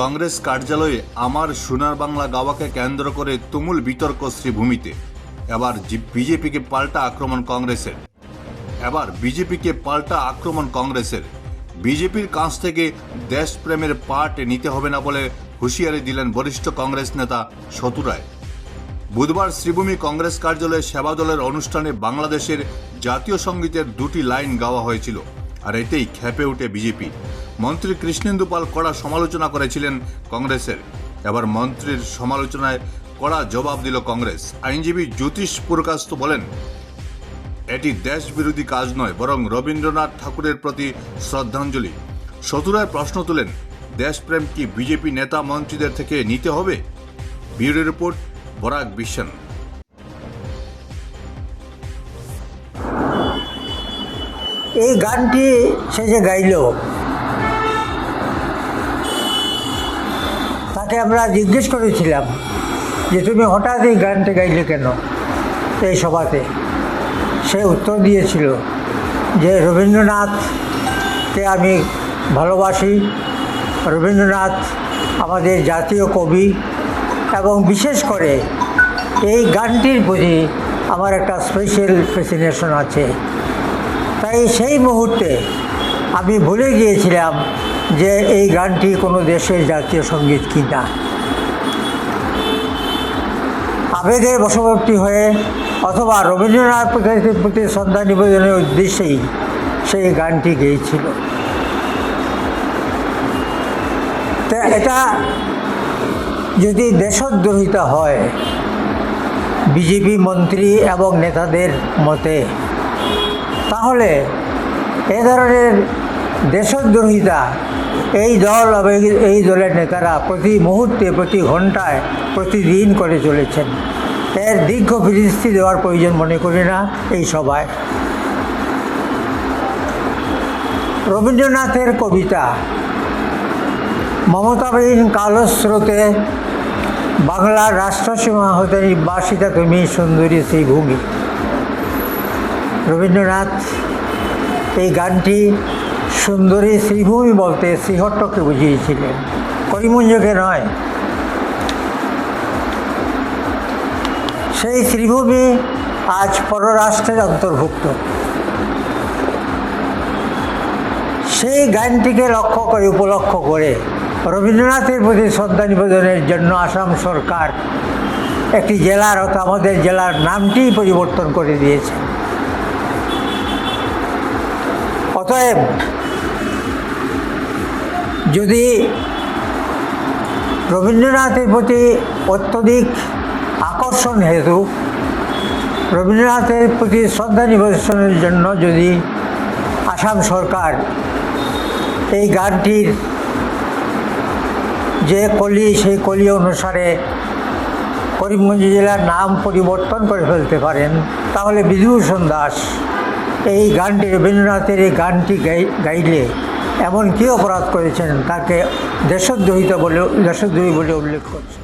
কংগ্রেস কার্যালয়ে আমার সোনার বাংলা গাওয়াকে কেন্দ্র করে তুমুল বিতর্ক শ্রীভূমিতে। এবার বিজেপিকে পাল্টা আক্রমণ কংগ্রেসের। এবার বিজেপিকে পাল্টা আক্রমণ কংগ্রেসের। বিজেপির কাছ থেকে দেশপ্রেমের পাঠ নিতে হবে না বলে হুঁশিয়ারি দিলেন বরিষ্ঠ কংগ্রেস নেতা সতু রায়। বুধবার শ্রীভূমি কংগ্রেস কার্যালয়ে সেবা দলের অনুষ্ঠানে বাংলাদেশের জাতীয় সঙ্গীতের দুটি লাইন গাওয়া হয়েছিল, আর এতেই খেপে ওঠে বিজেপি। মন্ত্রী কৃষ্ণেন্দু পাল কড়া সমালোচনা করেছিলেন কংগ্রেসের। এবার মন্ত্রীর সমালোচনায় কড়া জবাব দিল কংগ্রেস। আইনজীবী জ্যোতিষ পুরকাস্ত বলেন, এটি দেশ বিরোধী কাজ নয়, বরং রবীন্দ্রনাথ ঠাকুরের প্রতি শ্রদ্ধাঞ্জলি। শতুরায় প্রশ্ন তোলেন, দেশপ্রেম কি বিজেপি নেতা মন্ত্রীদের থেকে নিতে হবে? ব্যুরো রিপোর্ট, বরাক বিশ্বন এই গানটি সে যে গাইল তাকে আমরা জিজ্ঞেস করেছিলাম যে, তুমি হঠাৎ এই গানটা গাইলে কেন? এই সভাতে। সে উত্তর দিয়েছিল যে, রবীন্দ্রনাথকে আমি ভালোবাসি। রবীন্দ্রনাথ আমাদের জাতীয় কবি এবং বিশেষ করে এই গানটির প্রতি আমার একটা স্পেশাল ফ্যাসিনেশন আছে। তাই সেই মুহূর্তে আমি ভুলে গিয়েছিলাম যে এই গানটি কোনো দেশের জাতীয় সংগীত কি না। আবেগের বশবর্তী হয়ে অথবা রবীন্দ্রনাথ প্রতির প্রতি শ্রদ্ধা নিবেদনের উদ্দেশ্যেই সেই গানটি গেয়েছিল। এটা যদি দেশদ্রোহিতা হয়, বিজেপি মন্ত্রী এবং নেতাদের মতে, তাহলে এ ধরনের দেশদ্রোহিতা। এই দল এই দলের নেতারা প্রতি মুহূর্তে, প্রতি ঘন্টায় প্রতিদিন করে চলেছেন। এর দীর্ঘ ফিরিস্তি দেওয়ার প্রয়োজন মনে করি না এই সভায়। রবীন্দ্রনাথের কবিতা মমতাবিহীন কালো স্রোতে বাংলার রাষ্ট্রসীমা হতে নির্বাসিতা তুমি সুন্দরী সেই ভূমি রবীন্দ্রনাথ, এই গানটি সুন্দরী শ্রীভূমি বলতে শ্রীহট্টকে বুঝিয়েছিলেন করিমঞ্জকে নয়। সেই শ্রীভূমি আজ পররাষ্ট্রের অন্তর্ভুক্ত। সেই গানটিকে লক্ষ্য করে, উপলক্ষ করে রবীন্দ্রনাথের প্রতি শ্রদ্ধা নিবেদনের জন্য আসাম সরকার একটি জেলার অর্থাৎ আমাদের জেলার নামটিই পরিবর্তন করে দিয়েছে। অতএব যদি রবীন্দ্রনাথের প্রতি অত্যধিক আকর্ষণ হেতু রবীন্দ্রনাথের প্রতি শ্রদ্ধা নিবেদনের জন্য যদি আসাম সরকার এই গানটির যে কলি, সেই কলি অনুসারে করিমগঞ্জ জেলার নাম পরিবর্তন করে ফেলতে পারেন, তাহলে বিধুভূষণ দাস এই গানটি, রবীন্দ্রনাথের এই গানটি গাই, গাইলে এমন কী অপরাধ করেছেন তাকে দেশদ্রোহিতা বলে দেশদ্রোহী বলে উল্লেখ করছে?